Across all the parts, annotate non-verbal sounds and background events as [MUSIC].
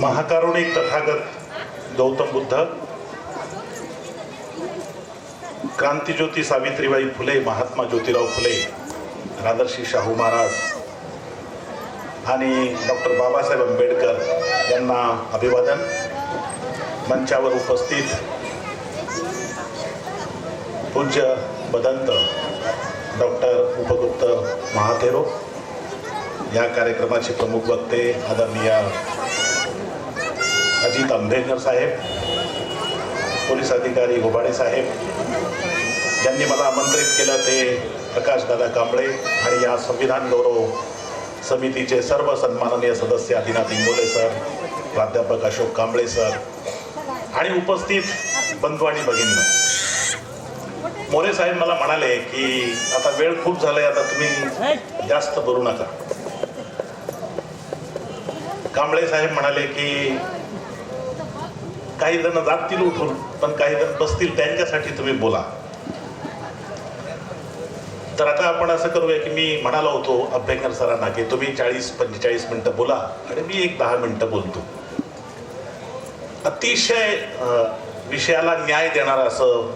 महाकारुणिक तथागत गौतम बुद्ध क्रांतीज्योती सावित्रीबाई फुले महात्मा ज्योतिराव फुले राजर्षी शाहू महाराज आणि डॉक्टर बाबासाहेब आंबेडकर यांना अभिवादन. मंचावर उपस्थित पूज्य बदंत डॉक्टर उपगुप्त महाथेरो या कार्यक्रमाचे प्रमुख वक्ते आदरणीय अजित आंबेडकर साहेब पोलीस अधिकारी गोबाडे साहेब ज्यांनी मला आमंत्रित केलं ते प्रकाशदादा कांबळे आणि या संविधान गौरव समितीचे सर्व सन्माननीय सदस्य आदिनाथ इंगोले सर प्राध्यापक अशोक कांबळे सर आणि उपस्थित बंधू आणि भगिनी. मोरे साहेब मला म्हणाले की आता वेळ खूप झालाय आता तुम्ही जास्त बोलू नका. कांबळे साहेब म्हणाले की काही जण जातील उठून पण काही जण बसतील त्यांच्यासाठी तुम्ही बोला. तर आता आपण असं करूया की मी म्हणालो होतो अभ्यंकर सरांना की तुम्ही चाळीस पंचेचाळीस मिनटं बोला आणि मी एक दहा मिनटं बोलतो. अतिशय विषयाला न्याय देणारं असं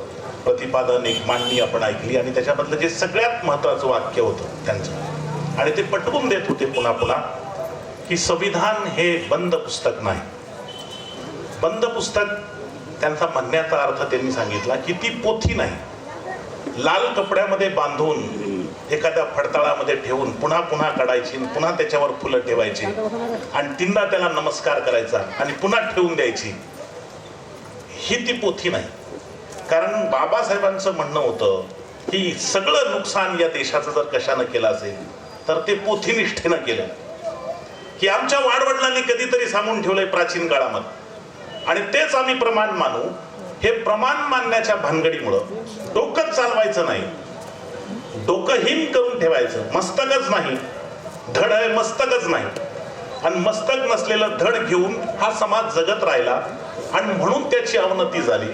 प्रतिपादन एक मांडणी आपण ऐकली आणि त्याच्यामधलं जे सगळ्यात महत्वाचं वाक्य होतं त्यांचं. आणि ते पटवून देत होते पुन्हा पुन्हा की संविधान हे बंद पुस्तक नाही. बंद पुस्तक त्यांचा म्हणण्याचा अर्थ त्यांनी सांगितला की ती पोथी नाही. लाल कपड्यामध्ये बांधून एखाद्या फडताळामध्ये ठेवून पुन्हा पुन्हा काढायची आणि पुन्हा त्याच्यावर फुलं ठेवायची आणि तीनदा त्याला नमस्कार करायचा आणि पुन्हा ठेवून द्यायची. ही ती पोथी नाही. कारण बाबासाहेबांचं म्हणणं होतं की सगळं नुकसान या देशाचं जर कशानं केलं असेल तर ते पोथीनिष्ठेनं केलं. की आमच्या वाडवडिलांनी कधीतरी सांगून ठेवलंय प्राचीन काळामध्ये. आणि तेच आम्ही प्रमाण मानू. हे प्रमाण मानण्याच्या भानगडीमुळं डोकं चालवायचं नाही. डोकं हिम करून ठेवायचं. मस्तकच नाही. धड आहे मस्तकच नाही. आणि मस्तक नसलेलं धड घेऊन हा समाज जगत राहिला. आणि म्हणून त्याची अवनती झाली.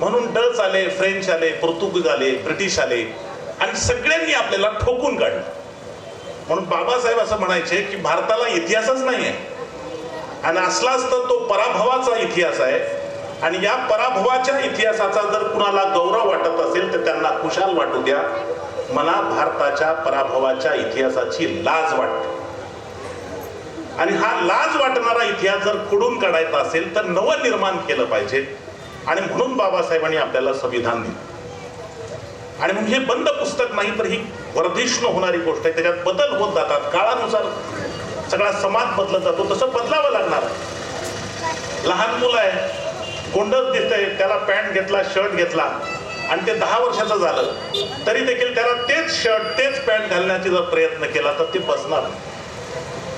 म्हणून डच आले फ्रेंच आले पोर्तुगीज आले ब्रिटिश आले. आणि सगळ्यांनी आपल्याला ठोकून काढलं. म्हणून बाबासाहेब असं म्हणायचे की भारताला इतिहासच नाही आहे आणि असलाच तर तो पराभवाचा इतिहास आहे. आणि या पराभवाच्या इतिहासाचा जर कुणाला गौरव वाटत असेल तर त्यांना खुशाल वाटू द्या. मला भारताच्या पराभवाच्या इतिहासाची लाज वाटते. आणि हा लाज वाटणारा इतिहास जर खोडून काढायचा असेल तर नवनिर्माण केलं पाहिजे. आणि म्हणून बाबासाहेबांनी आपल्याला संविधान दिलं. आणि मग हे बंद पुस्तक नाही तर ही वर्धिष्ण होणारी गोष्ट आहे. त्याच्यात बदल होत जातात. काळानुसार सगळा समाज बदलत जातो तसं बदलावं लागणार लहान मुलं आहे गोंडच दिसतंय त्याला पॅन्ट घेतला शर्ट घेतला आणि ते दहा वर्षाचं झालं तरी देखील त्याला तेच शर्ट तेच पॅन्ट घालण्याचा जर प्रयत्न केला तर ते बसणार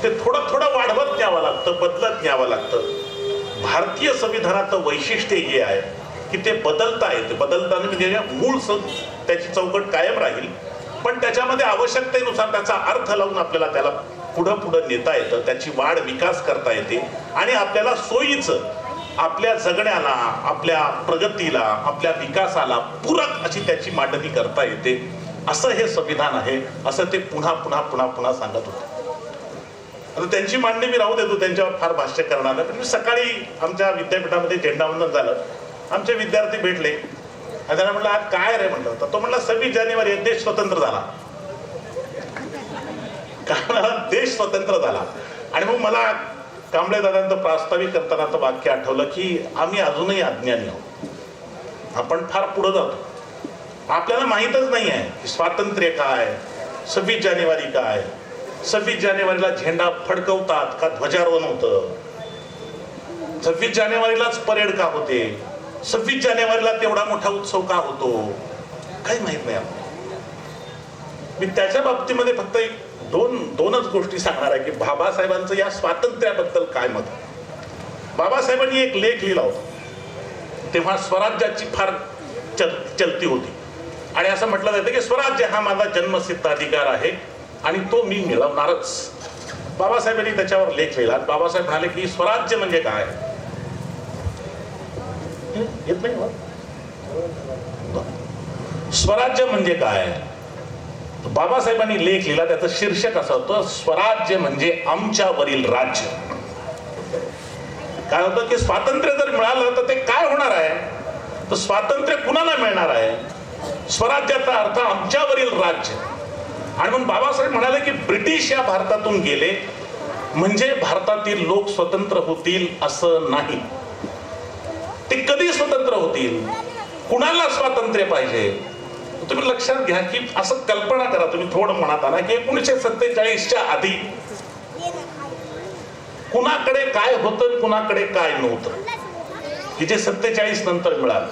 ते थोडं थोडं वाढवत न्यावं लागतं बदलत न्यावं लागतं. भारतीय संविधानाचं वैशिष्ट्य हे आहे की ते बदलता येते. बदलताना म्हणजे मूळ स त्याची चौकट कायम राहील. पण त्याच्यामध्ये आवश्यकतेनुसार त्याचा अर्थ लावून आपल्याला त्याला पुढं पुढं नेता येतं त्याची वाढ विकास करता येते आणि आपल्याला सोयीचं आपल्या जगण्याला आपल्या प्रगतीला आपल्या विकासाला पूरक अशी त्याची मांडणी करता येते. असं हे संविधान आहे असं ते पुन्हा पुन्हा पुन्हा पुन्हा सांगत होते. आता त्यांची मांडणी मी राहू देतो त्यांच्यावर फार भाष्य करणार नाही. पण मी सकाळी आमच्या विद्यापीठामध्ये झेंडावंदन झालं. आमचे विद्यार्थी भेटले. आणि त्यांना म्हटलं आज काय रे? म्हटलं तर तो म्हटला सव्वीस जानेवारी देश स्वतंत्र झाला. कारण देश स्वतंत्र झाला. आणि मग मला कांबळे दादांचं प्रास्ताविक करताना तर वाक्य आठवलं की आम्ही अजूनही अज्ञानी आहोत. आपण फार पुढं जातो. आपल्याला माहीतच नाही आहे की स्वातंत्र्य काय सव्वीस जानेवारी काय सव्वीस जानेवारीला झेंडा फडकवतात का ध्वजारोहण होतं? सव्वीस जानेवारीलाच परेड का होते? सव्वीस जानेवारीला तेवढा मोठा उत्सव का होतो? काही माहीत नाही आपण मी त्याच्या बाबतीमध्ये फक्त एक दोन दोनच गोष्टी सांगणार आहे की बाबासाहेबांचं या स्वातंत्र्याबद्दल काय मत? बाबासाहेबांनी एक लेख लिहिला होता. तेव्हा स्वराज्याची फार चल चलती होती. आणि असं म्हटलं जातं की स्वराज्य हा माझा जन्मसिद्ध अधिकार आहे आणि तो मी मिळवणारच. बाबासाहेबांनी त्याच्यावर लेख लिहिला. बाबासाहेब म्हणाले की स्वराज्य म्हणजे काय? येत नाही हो. स्वराज्य म्हणजे काय? बाबासाहेबांनी लेख लिहिला त्याचं शीर्षक असं होतं स्वराज्य म्हणजे आमच्यावरील राज्य. काय होतं की स्वातंत्र्य जर मिळालं तर ते काय होणार आहे? तर स्वातंत्र्य कुणाला मिळणार आहे? स्वराज्याचा अर्थ आमच्यावरील राज्य. आणि म्हणून बाबासाहेब म्हणाले की ब्रिटिश या भारतातून गेले म्हणजे भारतातील लोक स्वतंत्र होतील असं नाही. ते कधी स्वतंत्र होतील? कुणाला स्वातंत्र्य पाहिजे? तुम्ही लक्षात घ्या की असं कल्पना करा. तुम्ही थोडं म्हणत आला की एकोणीसशे सत्तेचाळीसच्या आधी कुणाकडे काय होतं कुणाकडे काय नव्हतं. की जे सत्तेचाळीस नंतर मिळालं.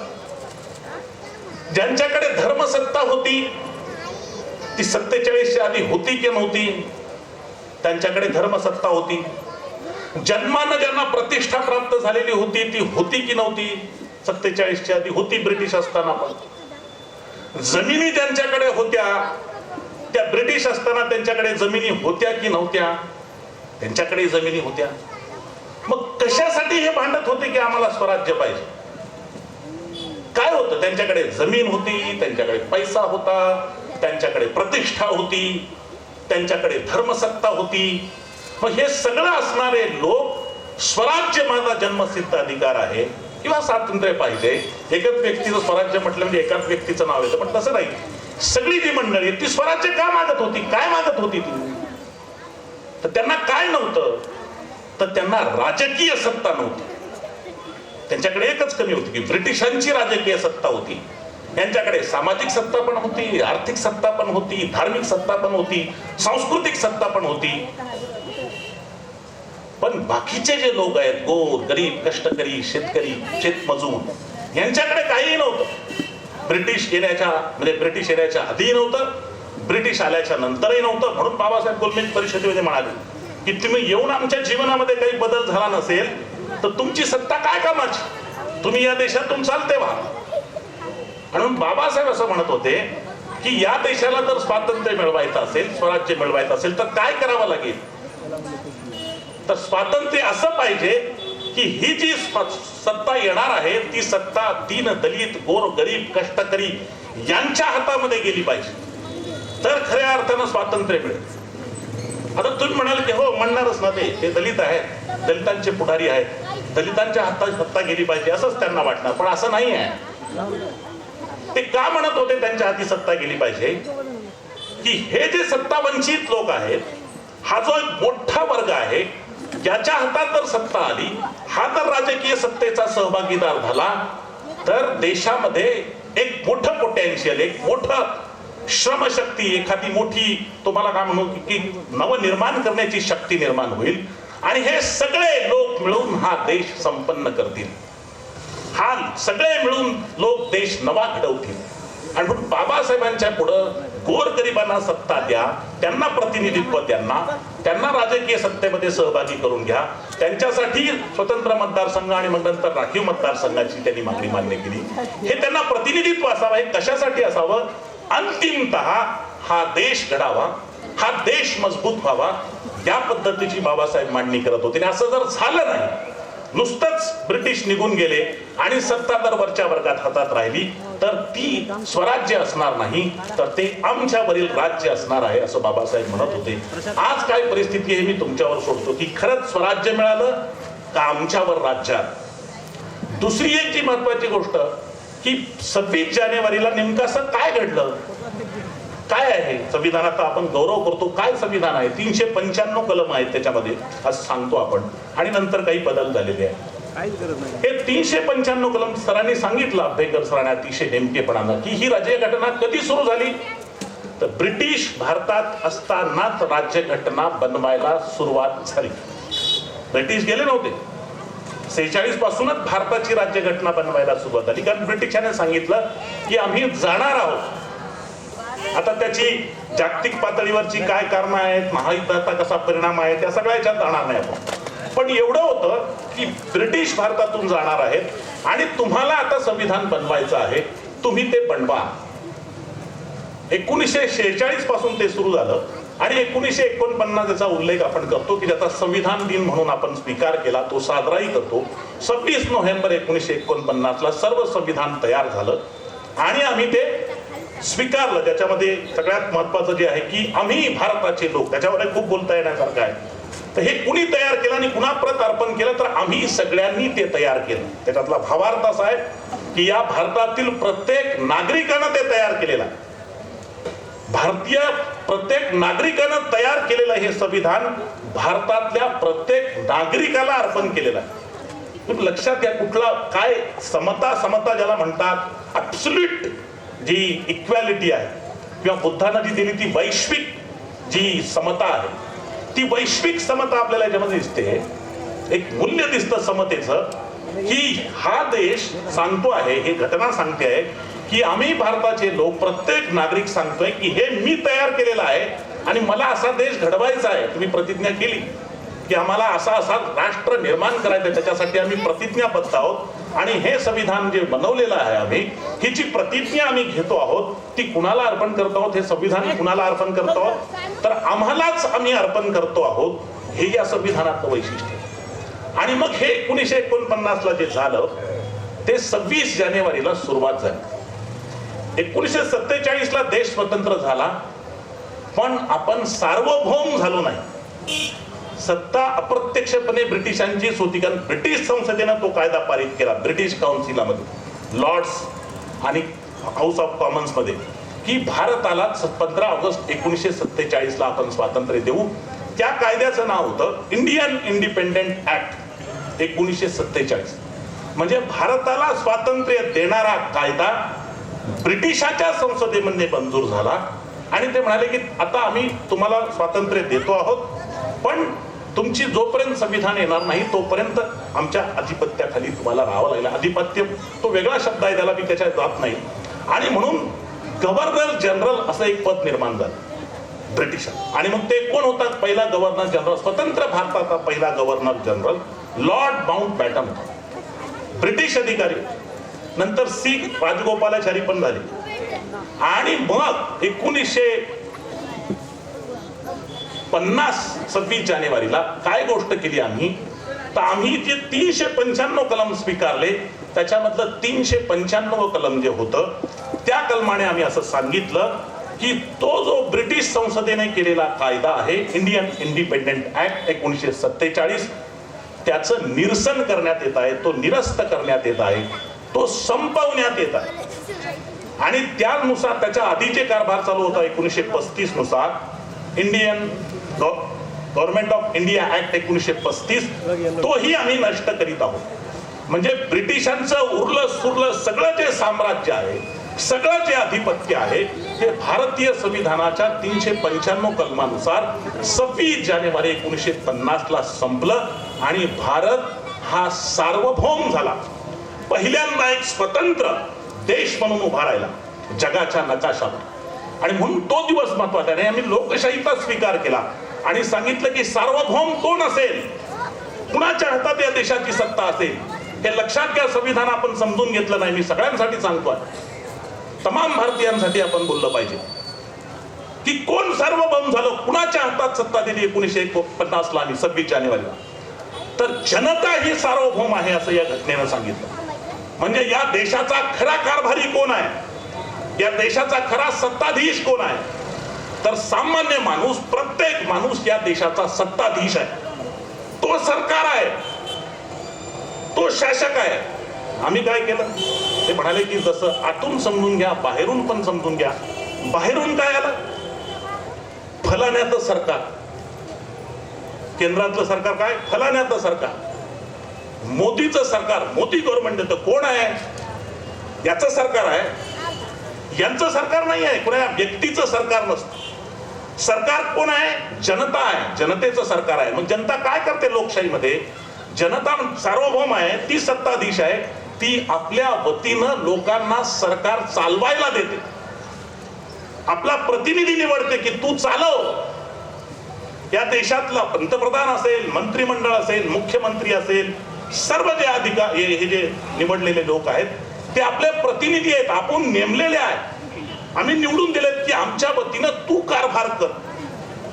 ज्यांच्याकडे धर्मसत्ता होती ती सत्तेचाळीसच्या आधी होती की नव्हती? त्यांच्याकडे धर्मसत्ता होती. जन्मानं ज्यांना प्रतिष्ठा प्राप्त झालेली होती ती होती की नव्हती? सत्तेचाळीसच्या आधी होती ब्रिटिश असताना पण. जमिनी त्यांच्याकडे होत्या. त्या ब्रिटिश असताना त्यांच्याकडे जमिनी होत्या की नव्हत्या? त्यांच्याकडे जमिनी होत्या. मग कशासाठी हे भांडत होते की आम्हाला स्वराज्य पाहिजे? काय होतं? त्यांच्याकडे जमीन होती त्यांच्याकडे पैसा होता त्यांच्याकडे प्रतिष्ठा होती त्यांच्याकडे धर्मसत्ता होती. मग हे सगळं असणारे लोक स्वराज्य माझा जन्मसिद्ध अधिकार आहे. किंवा स्वातंत्र्य पाहिजे. एकच व्यक्तीचं स्वराज्य म्हटलं म्हणजे एकाच व्यक्तीचं नाव येतं पण तसं नाही. सगळी जी मंडळी आहे, ती स्वराज्य का मागत होती? काय मागत होती ती? तर त्यांना काय नव्हतं? तर त्यांना राजकीय सत्ता नव्हती. त्यांच्याकडे एकच कमी होती की ब्रिटिशांची राजकीय सत्ता होती. यांच्याकडे सामाजिक सत्ता पण होती आर्थिक सत्ता पण होती धार्मिक सत्ता पण होती सांस्कृतिक सत्ता पण होती. पण बाकीचे जे लोक आहेत गोर गरीब कष्टकरी शेतकरी शेतमजूर यांच्याकडे काहीही नव्हतं. ब्रिटिश येण्याच्या म्हणजे ब्रिटिश येण्याच्या आधीही नव्हतं ब्रिटिश आल्याच्या नंतरही नव्हतं. म्हणून बाबासाहेब गोलमेज परिषदेमध्ये म्हणाले की तुम्ही येऊन आमच्या जीवनामध्ये काही बदल झाला नसेल तर तुमची सत्ता काय कामाची? तुम्ही या देशातून चालते व्हा. म्हणून बाबासाहेब असं म्हणत होते की या देशाला जर स्वातंत्र्य मिळवायचं असेल स्वराज्य मिळवायचं असेल तर काय करावं लागेल? तर स्वातंत्र्य असं पाहिजे की ही जी सत्ता येणार आहे ती सत्ता दीन दलित गोर गरीब कष्टकरी यांच्या हातामध्ये गेली पाहिजे. तर खऱ्या अर्थानं स्वातंत्र्य मिळेल. आता तुम्ही म्हणाल की हो म्हणणारच ना ते. ते दलित आहेत. दलितांचे पुढारी आहेत. दलितांच्या हातात सत्ता गेली पाहिजे असंच त्यांना वाटणार. पण असं नाही आहे. ते का म्हणत होते त्यांच्या हाती सत्ता गेली पाहिजे? की हे जे सत्ता वंचित लोक आहेत हा जो एक मोठा वर्ग आहे ज्याच्या हातात जर सत्ता आली हा जर राजकीय सत्तेचा सहभागीदार झाला तर देशामध्ये एक मोठं पोटेन्शियल एक मोठं श्रमशक्ती एखादी मोठी तुम्हाला काय म्हणू की नवनिर्माण करण्याची शक्ती निर्माण होईल. आणि हे सगळे लोक मिळून हा देश संपन्न करतील. हा सगळे मिळून लोक देश नवा घडवतील. आणि म्हणून बाबासाहेबांच्या पुढं गोरगरिबांना सत्ता द्या त्यांना प्रतिनिधित्व त्यांना त्यांना राजकीय सत्तेमध्ये सहभागी करून घ्या. त्यांच्यासाठी स्वतंत्र मतदारसंघ आणि मग नंतर राखीव मतदारसंघाची त्यांनी मागणी मान्य केली. हे त्यांना प्रतिनिधित्व असावं हे कशासाठी असावं? अंतिमतः हा देश घडावा हा देश मजबूत व्हावा या पद्धतीची बाबासाहेब मांडणी करत होते. आणि असं जर झालं नाही नुसतंच ब्रिटिश निघून गेले आणि सत्ता जर वरच्या वर्गात हातात राहिली तर ती स्वराज्य असणार नाही तर ते आमच्यावरील राज्य असणार आहे असं बाबासाहेब म्हणत होते. आज काय परिस्थिती आहे मी तुमच्यावर सोडतो की खरंच स्वराज्य मिळालं का आमच्यावर राज्यात? दुसरी एक जी महत्वाची गोष्ट की सव्वीस जानेवारीला नेमकं असं काय घडलं? काय आहे? संविधानाचा आपण गौरव करतो. काय संविधान आहे? तीनशे पंच्याण्णव कलम आहेत त्याच्यामध्ये असं सांगतो आपण. आणि नंतर काही बदल झालेले आहेत. हे तीनशे पंच्याण्णव कलम सरांनी सांगितलं अभ्यंकर सरांनी अतिशय नेमकेपणानं की ही राज्यघटना कधी सुरू झाली? तर ब्रिटिश भारतात असतानाच राज्यघटना बनवायला सुरुवात झाली. ब्रिटिश गेले नव्हते. सेहेचाळीस पासूनच भारताची राज्यघटना बनवायला सुरुवात झाली. कारण ब्रिटिशांनी सांगितलं की आम्ही जाणार आहोत. आता त्याची जागतिक पातळीवरची काय कारणं आहेत महायुद्धाचा कसा परिणाम आहे त्या सगळ्या याच्यात जाणार नाही आपण. पण एवढं होतं की ब्रिटिश भारतातून जाणार आहेत आणि तुम्हाला आता संविधान बनवायचं आहे तुम्ही ते बनवा. एकोणीसशे शेहेचाळीसपासून ते सुरू झालं आणि एकोणीसशे एकोणपन्नास याचा उल्लेख आपण करतो की ज्याचा संविधान दिन म्हणून आपण स्वीकार केला तो साजराही करतो. सव्वीस नोव्हेंबर एकोणीसशे एकोणपन्नासला सर्व संविधान तयार झालं आणि आम्ही ते स्वीकारलं. ज्याच्यामध्ये सगळ्यात महत्वाचं जे आहे की आम्ही भारताचे लोक त्याच्यावर खूप बोलता येण्यासारखं आहे. तर हे कुणी तयार केलं आणि कुणाप्रत अर्पण केलं तर आम्ही सगळ्यांनी ते तयार केलं. त्याच्यातला भावार्थ असा आहे की या भारतातील प्रत्येक नागरिकानं ते तयार केलेलं आहे. भारतीय प्रत्येक नागरिकानं तयार केलेलं हे संविधान भारतातल्या प्रत्येक नागरिकाला अर्पण केलेलं आहे. तुम्ही लक्षात घ्या कुठला काय समता समता ज्याला म्हणतात ऍब्सोल्यूट जी इक्वॅलिटी आहे. किंवा बुद्धानं जी दिली ती वैश्विक जी समता आहे ती वैश्विक समता आपल्याला याच्यामध्ये दिसते. एक मूल्य दिसतं समतेचं की हा देश सांगतो आहे हे घटना सांगते आहे की आम्ही भारताचे लोक प्रत्येक नागरिक सांगतोय की हे मी तयार केलेलं आहे आणि मला असा देश घडवायचा आहे. तुम्ही प्रतिज्ञा केली की आम्हाला असा असा राष्ट्र निर्माण करायचं त्याच्यासाठी आम्ही प्रतिज्ञाबद्ध आहोत. आणि हे संविधान जे बनवलेलं आहे आम्ही ही जी प्रतिज्ञा आम्ही घेतो आहोत ती कुणाला अर्पण करतो आहोत हे संविधान कुणाला अर्पण करतो आहोत? तर आम्हालाच आम्ही अर्पण करतो आहोत हे या संविधानातलं वैशिष्ट्य आणि मग हे एकोणीसशे एकोणपन्नास ला जे झालं ते सव्वीस जानेवारीला सुरुवात झाली. एकोणीसशे सत्तेचाळीस ला देश स्वतंत्र झाला पण आपण सार्वभौम झालो नाही. सत्ता अप्रत्यक्षपणे ब्रिटिशांचीच होती कारण ब्रिटिश संसदेनं तो कायदा पारित केला ब्रिटिश काउन्सिलामध्ये लॉर्ड्स आणि हाऊस ऑफ कॉमन्समध्ये की भारताला पंधरा ऑगस्ट एकोणीसशे सत्तेचाळीसला आपण स्वातंत्र्य देऊ. त्या कायद्याचं नाव होतं इंडियन इंडिपेंडेंट ऍक्ट एकोणीसशे सत्तेचाळीस. म्हणजे भारताला स्वातंत्र्य देणारा कायदा ब्रिटिशाच्या संसदेमध्ये मंजूर झाला. आणि ते म्हणाले की आता आम्ही तुम्हाला स्वातंत्र्य देतो आहोत पण तुमची जोपर्यंत संविधान येणार नाही तोपर्यंत आमच्या अधिपत्याखाली तुम्हाला राहावं लागेल. आधिपत्य तो वेगळा शब्द आहे त्याला मी त्याच्यात जात नाही. आणि म्हणून गव्हर्नर जनरल असं एक पद निर्माण झालं ब्रिटिश आणि मग ते कोण होतात? पहिला गव्हर्नर जनरल स्वतंत्र भारताचा पहिला governor general lord Mountbatten. British अधिकारी. नंतर सी. राजगोपालाचारी पण झाले. आणि मग एकोणीसशे पन्नास सव्वीस जानेवारीला काय गोष्ट केली आम्ही? तर आम्ही जे तीनशे पंच्याण्णव कलम स्वीकारले त्याच्यामधलं तीनशे पंच्याण्णव कलम जे होतं त्या कलमाने आम्ही असं सांगितलं की तो जो ब्रिटिश संसदेने केलेला कायदा आहे इंडियन इंडिपेंडेंट ऍक्ट एकोणीसशे सत्तेचाळीस त्याचं निरसन करण्यात येत आहे तो निरस्त करण्यात येत आहे तो संपवण्यात येत आहे. आणि त्यानुसार त्याच्या आधीचे कारभार चालू होता एकोणीसशे पस्तीसनुसार Indian government of India act एकोणीसशे पस्तीस तोही आम्ही नष्ट करीत आहोत. म्हणजे ब्रिटिशांचं उरलं सुरलं सगळं जे साम्राज्य आहे सगळं जे आधिपत्य आहे ते भारतीय संविधानाच्या तीनशे पंच्याण्णव कलमानुसार सव्वीस जानेवारी एकोणीसशे पन्नास ला संपलं आणि भारत हा सार्वभौम झाला. पहिल्यांदा एक स्वतंत्र देश म्हणून उभा राहिला जगाच्या नकाशावर. आणि म्हणून तो दिवस महत्त्वाचा आहे. आम्ही लोकशाहीचा स्वीकार केला. आणि सांगितलं की सार्वभौम कोण असेल? कुणाच्या हातात या देशाची सत्ता असेल? हे लक्षात घ्या संविधान आपण समजून घेतलं नाही. मी सगळ्यांसाठी सांगतोय. तमाम भारतीयांसाठी आपण बोललं पाहिजे. की कोण सार्वभौम झालं? कुणाच्या हातात सत्ता दिली? एकोणीसशे पन्नास ला आणि सव्वीस जानेवारीला. तर जनता ही सार्वभौम आहे असं या घटनेनं सांगितलं. म्हणजे या देशाचा खरा कारभारी कोण आहे? या देशाचा खरा सत्ताधीश कोण आहे? तर सामान्य माणूस प्रत्येक माणूस या देशाचा सत्ताधीश आहे. तो सरकार आहे. तो शासक आहे. आम्ही काय केलं? ते म्हणाले की जसं आतून समजून घ्या बाहेरून पण समजून घ्या. बाहेरून काय आलं? फलाण्याचं सरकार. केंद्रातलं सरकार काय? फलाण्याचं सरकार. मोदीचं सरकार. मोदी गव्हर्नमेंट कोण आहे? याचं सरकार आहे. यांचं सरकार नाही आहे कुणा व्यक्तीचं सरकार नसतं. सरकार कोण आहे? जनता आहे. जनतेचं सरकार आहे. मग जनता काय करते लोकशाहीमध्ये? जनता सार्वभौम आहे ती सत्ताधीश आहे ती आपल्या वतीनं लोकांना सरकार चालवायला देते. आपला प्रतिनिधी निवडते की तू चालव. या देशातला पंतप्रधान असेल मंत्रिमंडळ असेल मुख्यमंत्री असेल सर्व जे अधिकार हे हे जे निवडलेले लोक आहेत ते आपले प्रतिनिधी आहेत आपण नेमलेले आहेत. आम्ही निवडून दिलेत की आमच्या वतीनं तू कारभार कर.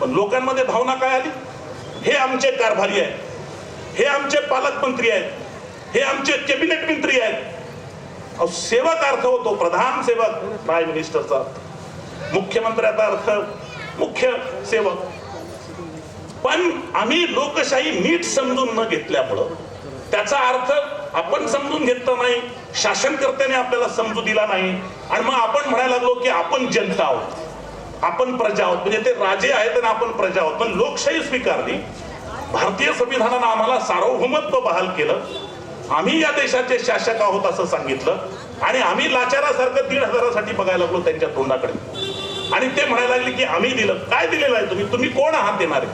पण लोकांमध्ये भावना काय आली? हे आमचे कारभारी आहेत. हे आमचे पालकमंत्री आहेत. हे आमचे कॅबिनेट मंत्री आहेत. अहो, सेवक अर्थ होतो प्रधान सेवक प्राईम मिनिस्टरचा अर्थ. मुख्यमंत्र्याचा अर्थ मुख्य सेवक. पण आम्ही लोकशाही नीट समजून न घेतल्यामुळं त्याचा अर्थ आपण समजून घेतलं नाही शासनकर्त्याने आपल्याला समजू दिला नाही आणि मग आपण म्हणायला लागलो की आपण जनता आहोत. आपण प्रजा आहोत. म्हणजे ते राजे आहेत आणि आपण प्रजा आहोत. पण लोकशाही स्वीकारली. भारतीय संविधानानं आम्हाला सार्वभौमत्व बहाल केलं. आम्ही या देशाचे शासक आहोत असं सांगितलं. आणि आम्ही लाचारासारखं दीड हजारासाठी बघायला लागलो त्यांच्या तोंडाकडे. आणि ते म्हणायला लागले की आम्ही दिलं. काय दिलेलं आहे तुम्ही? तुम्ही कोण आहात देणारे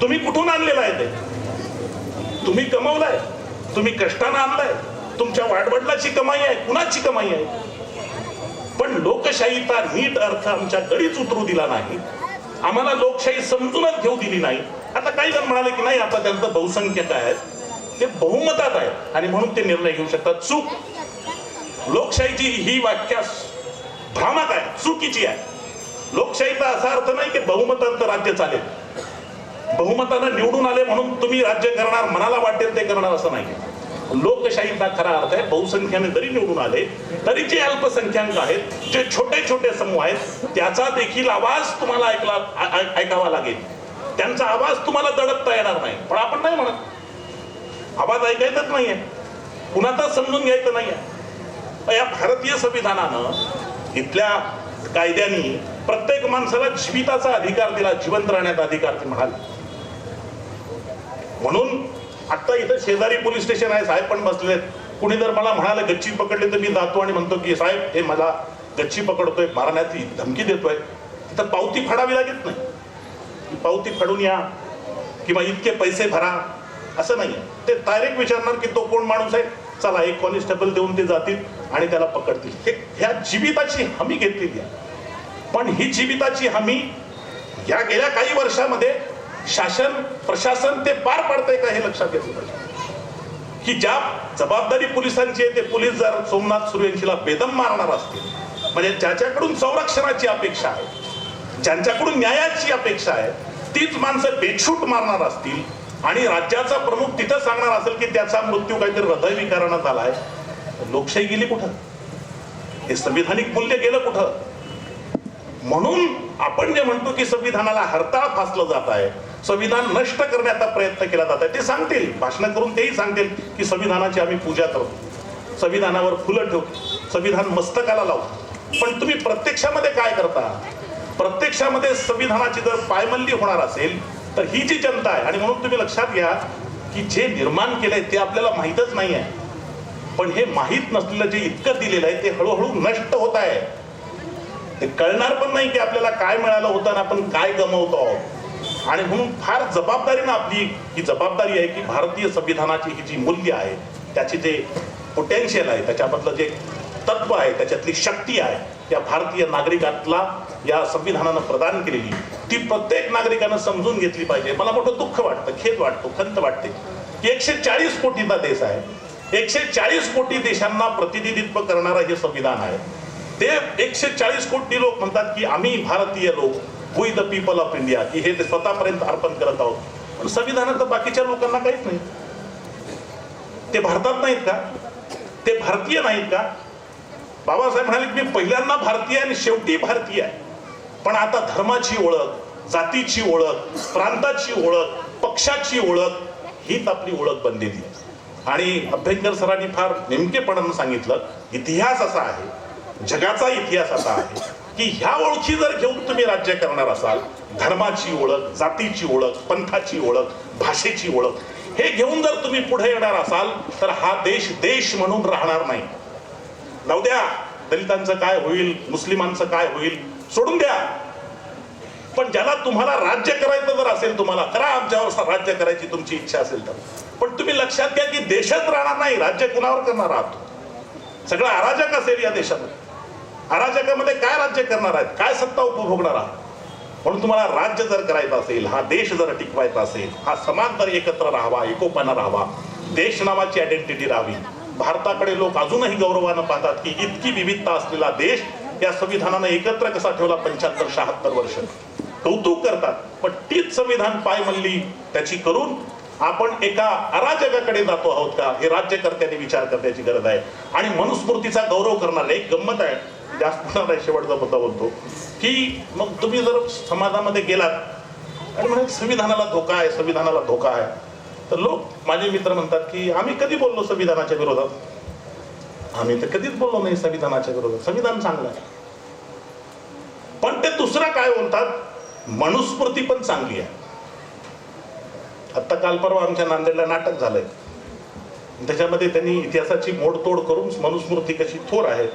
तुम्ही कुठून आणलेलं आहे ते? तुम्ही कमवलाय? तुम्ही कष्टानं आणलाय. तुमच्या वाडवडलाची कमाई आहे कुणाची कमाई आहे? पण लोकशाहीचा नीट अर्थ आमच्या गडीच उतरू दिला नाही. आम्हाला लोकशाही समजूनच घेऊ दिली नाही. आता काही जण म्हणाले की नाही आता त्यांचं बहुसंख्यक आहे? आहेत ते बहुमतात आहेत. आणि म्हणून ते निर्णय घेऊ शकतात. चूक. लोकशाहीची ही वाक्या भ्रामक आहे चुकीची आहे. लोकशाहीचा असा अर्थ नाही की बहुमतांचं राज्य चालेल. बहुमतानं निवडून आले म्हणून तुम्ही राज्य करणार मनाला वाटेल ते करणार असं नाही. लोकशाहीचा खरा अर्थ आहे बहुसंख्याने जरी निवडून आले तरी जे अल्पसंख्याक आहेत जे छोटे छोटे समूह आहेत त्याचा देखील आवाज तुम्हाला ऐकला ऐकावा लागेल. त्यांचा आवाज तुम्हाला दडपता येणार नाही पण आपण नाही म्हणत. आवाज ऐकायचाच नाहीये. कुणाचा समजून घ्यायचं नाहीये. या भारतीय संविधानानं इथल्या कायद्यांनी प्रत्येक माणसाला जीविताचा अधिकार दिला जिवंत राहण्याचा अधिकार ते म्हणाले. म्हणून आता इथं शेजारी पोलीस स्टेशन आहे साहेब पण बसलेत. कुणी जर मला म्हणाले गच्ची पकडली तर मी जातो आणि म्हणतो की साहेब हे मला गच्ची पकडतोय मारण्याची धमकी देतोय. तर पावती फाडावी लागत नाही. पावती फाडून या किंवा इतके पैसे भरा. असं नाही. ते डायरेक्ट विचारणार की तो कोण माणूस आहे? चला एक कॉन्स्टेबल देऊन ते जातील आणि त्याला पकडतील. हे ह्या जीविताची हमी घेतलेली आहे. पण ही जीविताची हमी या गेल्या काही वर्षामध्ये शासन प्रशासन ते पार पाडतंय का हे लक्षात घेतलं पाहिजे. की ज्या जबाबदारी पोलिसांची आहे ते पोलीस जर सोमनाथ सूर्यवंशीला बेदम मारणार असतील म्हणजे ज्याच्याकडून संरक्षणाची अपेक्षा आहे ज्यांच्याकडून न्यायाची अपेक्षा आहे तीच माणसं बेछूट मारणार असतील आणि राज्याचा प्रमुख तिथं सांगणार असेल की त्याचा मृत्यू काहीतरी हृदयविकारानं झालाय लोकशाही गेली कुठं? हे संविधानिक मूल्य गेलं कुठं? म्हणून आपण जे म्हणतो की संविधानाला हरताळ फासलं जात आहे संविधान नष्ट करण्याचा प्रयत्न केला जात आहे ते सांगतील भाषण करून तेही सांगतील की संविधानाची आम्ही पूजा करतो. संविधानावर फुलं ठेवतो संविधान मस्तकाला लावतो. पण तुम्ही प्रत्यक्षामध्ये काय करता? प्रत्यक्षामध्ये संविधानाची जर पायमल्ली होणार असेल तर ही जी जनता आहे आणि म्हणून तुम्ही लक्षात घ्या की जे निर्माण केलंय ते आपल्याला माहीतच नाही आहे पण हे माहीत नसलेलं जे इतकं दिलेलं आहे ते हळूहळू नष्ट होत आहे. ते कळणार पण नाही की आपल्याला काय मिळालं होतं आणि आपण काय गमवतो आहोत. आणि म्हणून फार जबाबदारीनं आपली ही जबाबदारी आहे की भारतीय संविधानाची ही जी मूल्य आहे त्याची जे पोटेन्शियल आहे त्याच्यामधलं जे तत्व आहे त्याच्यातली शक्ती आहे त्या भारतीय नागरिकातला या संविधानानं प्रदान केलेली ती प्रत्येक नागरिकानं समजून घेतली पाहिजे. मला मोठं दुःख वाटतं खेद वाटतो खंत वाटते. की एकशे चाळीस कोटीचा देश आहे. एकशे चाळीस कोटी देशांना प्रतिनिधित्व करणारं हे संविधान आहे. ते एकशे चाळीस कोटी लोक म्हणतात की आम्ही भारतीय लोक we the people of India की हे ते स्वतःपर्यंत अर्पण करत आहोत. पण संविधानात बाकीच्या लोकांना काहीच नाही. ते भारतात नाहीत का? ते भारतीय नाहीत का? बाबासाहेब म्हणाले की मी पहिल्यांदा भारतीय आहे आणि शेवटी भारतीय आहे. पण आता धर्माची ओळख जातीची ओळख प्रांताची ओळख पक्षाची ओळख हीच आपली ओळख बनलेली आहे. आणि अभ्यंकर सरांनी फार नेमकेपणानं सांगितलं इतिहास असा आहे जगाचा इतिहास असा आहे की ह्या ओळखी जर घेऊन तुम्ही राज्य करणार असाल धर्माची ओळख जातीची ओळख पंथाची ओळख भाषेची ओळख हे घेऊन जर तुम्ही पुढे येणार असाल तर हा देश देश म्हणून राहणार नाही. जाऊ द्या दलितांचं काय होईल मुस्लिमांचं काय होईल सोडून द्या. पण ज्याला तुम्हाला राज्य करायचं जर असेल तुम्हाला करा आमच्यावर राज्य करायची तुमची इच्छा असेल तर. पण तुम्ही लक्षात घ्या की देशात राहणार नाही राज्य कुणावर करणार आहात? सगळं अराजक असेल या देशामध्ये. अराजकामध्ये काय राज्य करणार आहेत? काय सत्ता उपभोगणार आहात? म्हणून तुम्हाला राज्य जर करायचं असेल हा देश जर टिकवायचा असेल हा समाज जर एकत्र राहावा एकोपणा राहावा देश नावाची आयडेंटिटी राहावी. भारताकडे लोक अजूनही गौरवानं पाहतात की इतकी विविधता असलेला देश या संविधानानं एकत्र कसा ठेवला? पंच्याहत्तर शहात्तर वर्ष. कौतुक करतात पण तीच संविधान पायमल्ली त्याची करून आपण एका अराजकाकडे जातो आहोत का? हे राज्यकर्त्यांनी विचार करण्याची गरज आहे. आणि मनुस्मृतीचा गौरव करणार एक गंमत आहे. जास्त मला शेवटचा मुद्दा बोलतो की मग तुम्ही जर समाजामध्ये गेलात आणि म्हणजे संविधानाला धोका आहे संविधानाला धोका आहे तर लोक माझे मित्र म्हणतात की आम्ही कधी बोललो संविधानाच्या विरोधात? आम्ही तर कधीच बोललो नाही संविधानाच्या विरोधात. संविधान चांगलं आहे. पण ते दुसरं काय बोलतात? मनुस्मृती पण चांगली आहे. आत्ता काल परवा आमच्या नांदेडला नाटक झालंय. त्याच्यामध्ये त्यांनी इतिहासाची मोडतोड करून मनुस्मृती कशी थोर आहे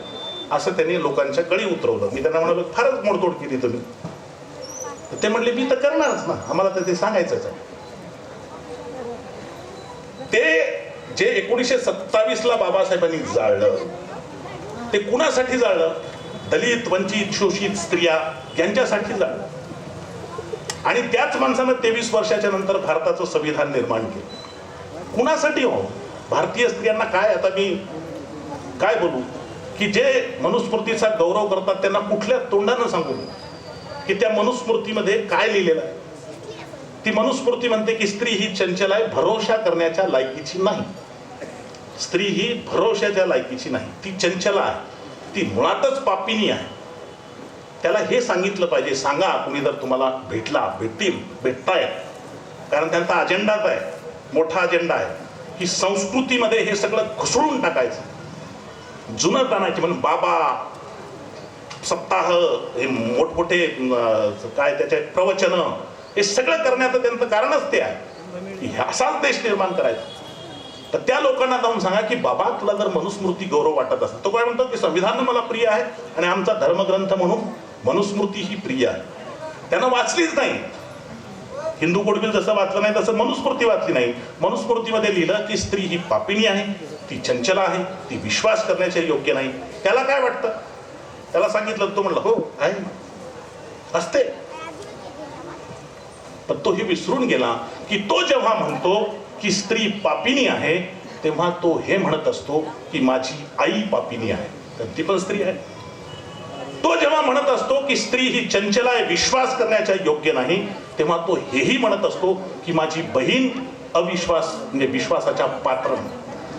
असं त्यांनी लोकांच्या गळी उतरवलं. मी त्यांना म्हणालो फारच मोडतोड केली तुम्ही. ते म्हणले मी तर करणारच ना. आम्हाला तर ते सांगायचंच आहे. ते जे एकोणीसशे सत्तावीस ला बाबासाहेबांनी जाळलं ते कुणासाठी जाळलं? दलित वंचित शोषित स्त्रिया यांच्यासाठी जाळलं. आणि त्याच माणसानं तेवीस वर्षाच्या नंतर भारताचं संविधान निर्माण केलं. कुणासाठी हो? भारतीय स्त्रियांना काय आता मी काय बोलू? की जे मनुस्मृतीचा गौरव करतात त्यांना कुठल्या तोंडानं सांगू? की त्या मनुस्मृतीमध्ये काय लिहिलेलं आहे? ती मनुस्मृती म्हणते की स्त्री ही चंचल आहे भरोशा करण्याच्या लायकीची नाही. स्त्री ही भरोशाच्या लायकीची नाही. ती चंचल आहे. ती मुळातच पापिनी आहे. त्याला हे सांगितलं पाहिजे. सांगा कुणी जर तुम्हाला भेटला भेटतील भेटतायत. कारण त्यांचा अजेंडाच आहे? मोठा अजेंडा आहे. की संस्कृतीमध्ये हे सगळं घुसळून टाकायचं. जुनं ताणायचे म्हणून बाबा सप्ताह हे मोठमोठे काय त्याचे प्रवचन हे सगळं करण्याचं त्यांचं कारणच ते आहे. की असाच देश निर्माण करायचा. तर त्या लोकांना जाऊन सांगा की बाबा तुला जर मनुस्मृती गौरव वाटत असेल तो काय म्हणतो की संविधान मला प्रिय आहे आणि आमचा धर्मग्रंथ म्हणून मनुस्मृती ही प्रिय आहे. त्यानं वाचलीच नाही. हिंदू गोडबिल जसं वाचलं नाही तसं मनुस्मृती वाचली नाही. मनुस्मृतीमध्ये लिहिलं की स्त्री ही पापिणी आहे. ती चंचल आहे ती विश्वास करण्याच्या योग्य नाही. त्याला काय वाटतं? त्याला सांगितलं तो म्हणलं हो आहे. असते. पण तो हे विसरून गेला की तो जेव्हा म्हणतो की स्त्री पापिनी आहे तेव्हा तो हे म्हणत असतो की माझी आई पापिनी आहे. तर ती पण स्त्री आहे. तो जेव्हा म्हणत असतो की स्त्री ही चंचल आहे विश्वास करण्याच्या योग्य नाही तेव्हा तो हेही म्हणत असतो की माझी बहीण अविश्वास म्हणजे विश्वासाच्या पात्र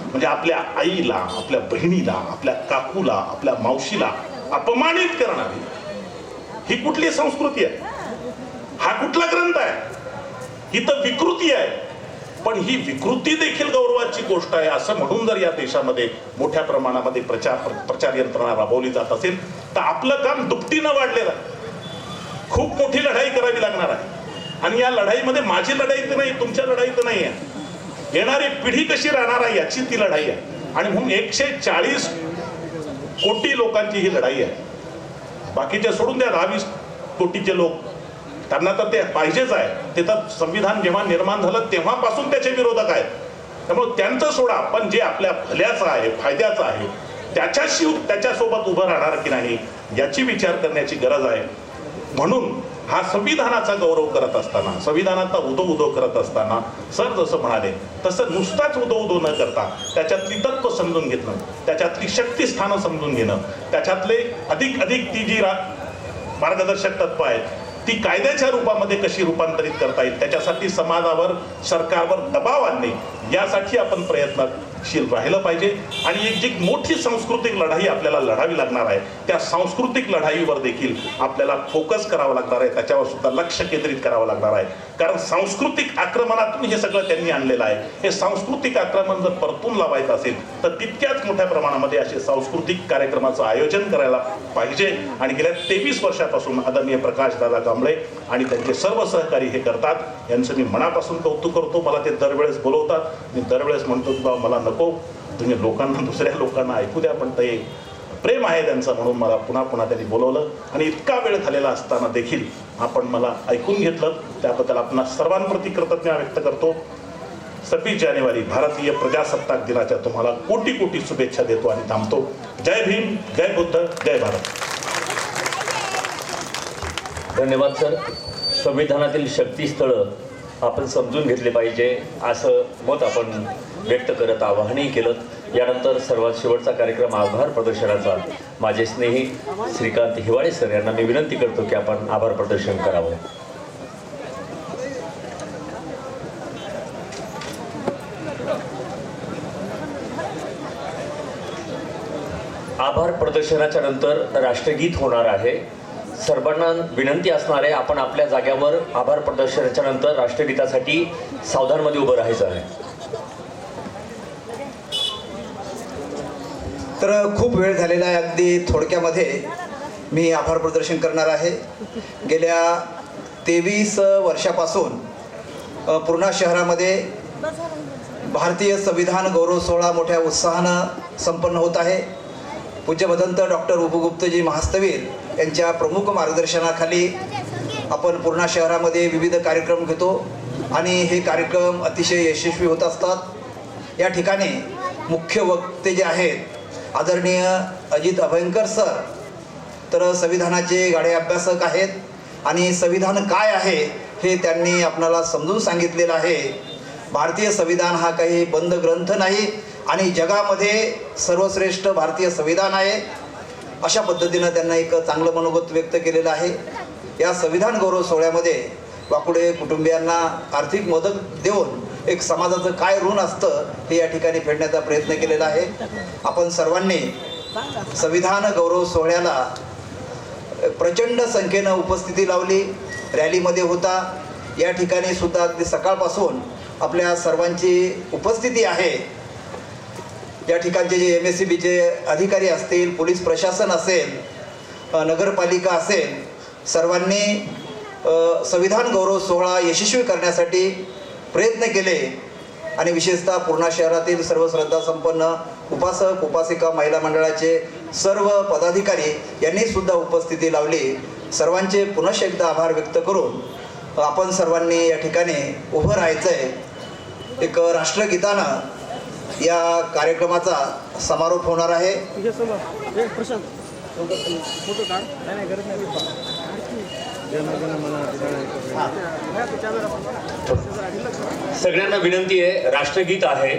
म्हणजे आपल्या आईला आपल्या बहिणीला आपल्या काकूला आपल्या मावशीला अपमानित करणारी ही कुठली संस्कृती आहे? हा कुठला ग्रंथ आहे? ही तर विकृती आहे. पण ही विकृती देखील गौरवाची गोष्ट आहे असं म्हणून जर या देशामध्ये मोठ्या प्रमाणामध्ये प्रचार प्रचार यंत्रणा राबवली जात असेल तर आपलं काम दुपटीनं वाढलेलं खूप मोठी लढाई करावी लागणार आहे. आणि या लढाईमध्ये माझी लढाई तर नाही तुमच्या लढाई तर नाही आहे. येणारी पिढी कशी राहणार आहे याची ती लढाई आहे. आणि म्हणून एकशे चाळीस कोटी लोकांची ही लढाई आहे. बाकीचे सोडून द्या दहावीस कोटीचे लोक. त्यांना तर ते पाहिजेच आहे. ते तर संविधान जेव्हा निर्माण झालं तेव्हापासून त्याचे विरोधक आहेत. त्यामुळे त्यांचं सोडा पण जे आपल्या भल्याचं आहे फायद्याचं आहे त्याच्याशी त्याच्यासोबत उभं राहणार की नाही याची विचार करण्याची गरज आहे. म्हणून हा संविधानाचा गौरव करत असताना संविधानाचा उदो उदो करत असताना सर जसं म्हणाले तसं नुसताच उदो उदो न करता त्याच्यातली तत्व समजून घेणं त्याच्यातली शक्तिस्थानं समजून घेणं त्याच्यातले अधिक अधिक ती जी रा- मार्गदर्शक तत्व आहेत ती कायद्याच्या रूपामध्ये कशी रूपांतरित करता येईल त्याच्यासाठी समाजावर सरकारवर दबाव आणणे यासाठी आपण प्रयत्न शील राहिलं पाहिजे. आणि एक जी मोठी सांस्कृतिक लढाई आपल्याला लढावी लागणार आहे त्या सांस्कृतिक लढाईवर देखील आपल्याला फोकस करावा लागणार आहे. त्याच्यावर सुद्धा लक्ष केंद्रित करावं लागणार आहे. कारण सांस्कृतिक आक्रमणातून हे सगळं त्यांनी आणलेलं आहे. हे सांस्कृतिक आक्रमण जर परतून लावायचं असेल तर तितक्याच मोठ्या प्रमाणामध्ये असे सांस्कृतिक कार्यक्रमाचं आयोजन करायला पाहिजे. आणि गेल्या तेवीस वर्षापासून आदरणीय प्रकाश दादा कांबळे आणि त्यांचे सर्व सहकारी हे करतात. यांचं मी मनापासून कौतुक करतो. मला ते दरवेळेस बोलवतात. मी दरवेळेस म्हणतो की बाबा मला नको तुम्ही लोकांना [LAUGHS] दुसऱ्या लोकांना ऐकू द्या पण ते प्रेम आहे त्यांचं म्हणून मला पुन्हा पुन्हा त्यांनी बोलवलं. आणि इतका वेळ झालेला असताना देखील आपण मला ऐकून घेतलं. त्याबद्दल आपण सर्वांप्रती कृतज्ञ व्यक्त करतो. सव्वीस जानेवारी भारतीय प्रजासत्ताक दिनाच्या तुम्हाला कोटी कोटी शुभेच्छा देतो आणि थांबतो. जय भीम जय बुद्ध जय भारत. धन्यवाद सर. संविधानातील शक्तीस्थळं आपण समजून घेतले पाहिजे असं मत आपण व्यक्त करत आवाहनही केलं. यानंतर सर्वात शेवटचा कार्यक्रम आभार प्रदर्शनाचा. माझे स्नेही श्रीकांत हिवाळे सर यांना मी विनंती करतो की आपण आभार प्रदर्शन करावं. आभार प्रदर्शनाच्या नंतर राष्ट्रगीत होणार आहे. सर्वांना विनंती असणार आहे आपण आपल्या जाग्यावर आभार प्रदर्शनाच्या नंतर राष्ट्रगीतासाठी सावधानमध्ये उभं राहायचं आहे. तर खूप वेळ झालेला आहे. अगदी थोडक्यामध्ये मी आभार प्रदर्शन करणार आहे. गेल्या तेवीस वर्षापासून पूर्णा शहरामध्ये भारतीय संविधान गौरव सोहळा मोठ्या उत्साहानं संपन्न होत आहे. पूज्य भदंत डॉक्टर उपगुप्तजी महास्तवीर यांच्या प्रमुख मार्गदर्शनाखाली आपण पूर्णा शहरामध्ये विविध कार्यक्रम घेतो आणि हे कार्यक्रम अतिशय यशस्वी होत असतात. या ठिकाणी मुख्य वक्ते जे आहेत आदरणीय अजित अभयंकर सर तर संविधानाचे गाडे अभ्यासक आहेत आणि संविधान काय आहे हे त्यांनी आपणाला समजून सांगितलेलं आहे. भारतीय संविधान हा काही बंद ग्रंथ नाही आणि जगामध्ये सर्वश्रेष्ठ भारतीय संविधान आहे. अशा पद्धतीनं त्यांना एक चांगलं मनोगत व्यक्त केलेलं आहे. या संविधान गौरव सोहळ्यामध्ये वाकुडे कुटुंबियांना आर्थिक मदत देऊन एक समाजाचं काय ऋण असतं हे या ठिकाणी फेडण्याचा प्रयत्न केलेला आहे. आपण सर्वांनी संविधान गौरव सोहळ्याला प्रचंड संख्येनं उपस्थिती लावली. रॅलीमध्ये होता. या ठिकाणी सुद्धा अगदी सकाळपासून आपल्या सर्वांची उपस्थिती आहे. या ठिकाणचे जे एम एस सी बीचे अधिकारी असतील पोलीस प्रशासन असेल नगरपालिका असेल सर्वांनी संविधान गौरव सोहळा यशस्वी करण्यासाठी प्रयत्न केले आणि विशेषतः पूर्णा शहरातील सर्व श्रद्धासंपन्न उपासक उपासिका महिला मंडळाचे सर्व पदाधिकारी यांनी सुद्धा उपस्थिती लावली. सर्वांचे पुनश्च एकदा आभार व्यक्त करून आपण सर्वांनी या ठिकाणी उभं राहायचं आहे एक राष्ट्रगीतानं या कार्यक्रमाचा समारोप होणार आहे. सगळ्यांना विनंती आहे राष्ट्रगीत आहे.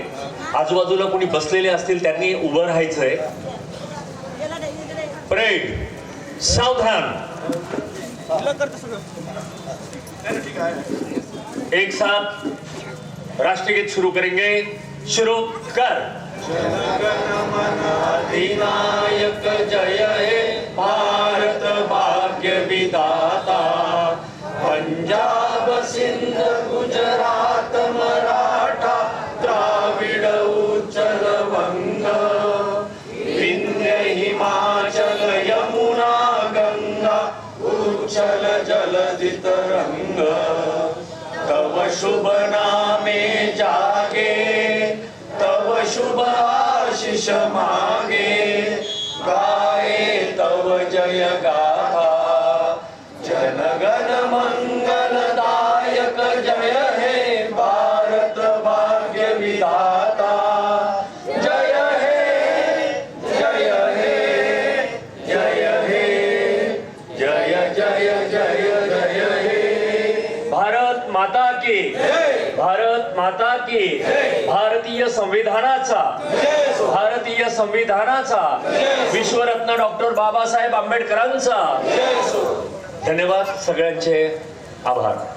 आजूबाजूला कोणी बसलेले असतील त्यांनी उभं राहायचंय. परेड सावधान. एक साथ राष्ट्रगीत शुरू करेंगे. शुरू कर. अधिनायक जय हे भारत भाग्य विदा पंजाब सिंध गुजरात मराठा द्राविड उचल वंग विंध्य हिमाचल यमुना गंगा उचल जलधि तरंग तव शुभ नामे जागे तव शुभ आशिष मागे। गाये तव जय गा माता की भारतीय संविधानाचा भारतीय संविधानाचा विश्वरत्न डॉक्टर बाबासाहेब आंबेडकरांचा. धन्यवाद सगळ्यांचे. आभार.